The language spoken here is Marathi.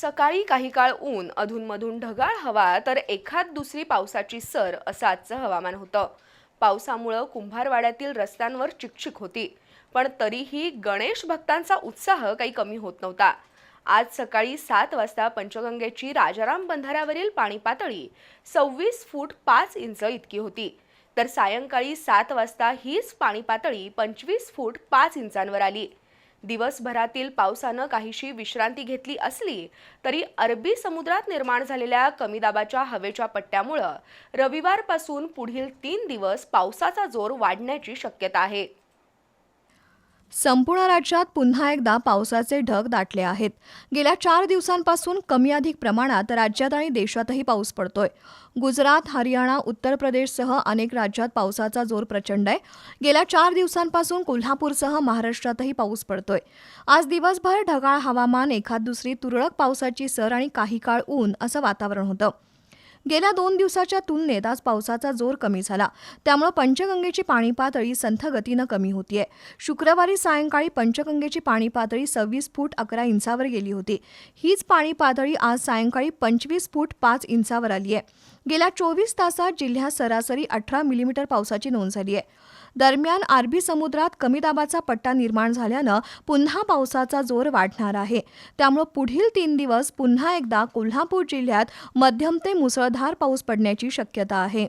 सकाळी काही काळ ऊन अधूनमधून ढगाळ हवा तर एखाद दुसरी पावसाची सर असं आजचं हवामान होतं. पावसामुळं कुंभारवाड्यातील रस्त्यांवर चिकचिक होती पण तरीही गणेश भक्तांचा उत्साह काही कमी होत नव्हता. आज सकाळी सात वाजता पंचगंगेची राजाराम बंधाऱ्यावरील पाणी पातळी सव्वीस फूट पाच इंच इतकी होती. तर सायंकाळी सात वाजता हीच पाणी पातळी पंचवीस फूट पाच इंचांवर आली. दिवसभरातील पावसानं काहीशी विश्रांती घेतली असली तरी अरबी समुद्रात निर्माण झालेल्या कमी दाबाच्या हवेच्या पट्ट्यामुळं रविवारपासून पुढील तीन दिवस पावसाचा जोर वाढण्याची शक्यता आहे. संपूर्ण राज्यात पुन्हा एकदा पावसाचे ढग दाटले आहेत. गेल्या चार दिवसांपासून कमी अधिक प्रमाणात राज्यात आणि देशातही पाऊस पडतोय. गुजरात हरियाणा उत्तर प्रदेशसह अनेक राज्यात पावसाचा जोर प्रचंड आहे. गेल्या चार दिवसांपासून कोल्हापूरसह महाराष्ट्रातही पाऊस पडतोय. आज दिवसभर ढगाळ हवामान एखाद दुसरी तुरळक पावसाची सर आणि काही काळ ऊन असं वातावरण होतं. गेल्या दोन दिवसाच्या तुलनेत आज पावसाचा जोर कमी झाला. त्यामुळे पंचगंगेची पाणी पातळी संथ गतीनं कमी होतीये. शुक्रवारी सायंकाळी पंचगंगेची पाणी पातळी सव्वीस फूट अकरा इंचावर गेली होती. हीच पाणी पातळी आज सायंकाळी पंचवीस फूट पाच इंचावर आली आहे गेल्या चोवीस तासात जिल्ह्यात सरासरी अठरा मिलीमीटर पावसाची नोंद झाली आहे. दरम्यान अरबी समुद्रात कमी दाबाचा पट्टा निर्माण झाल्यानं पुन्हा पावसाचा जोर वाढणार आहे. त्यामुळे पुढील तीन दिवस पुन्हा एकदा कोल्हापूर जिल्ह्यात मध्यम ते मुसळधार पाऊस पडण्याची शक्यता आहे.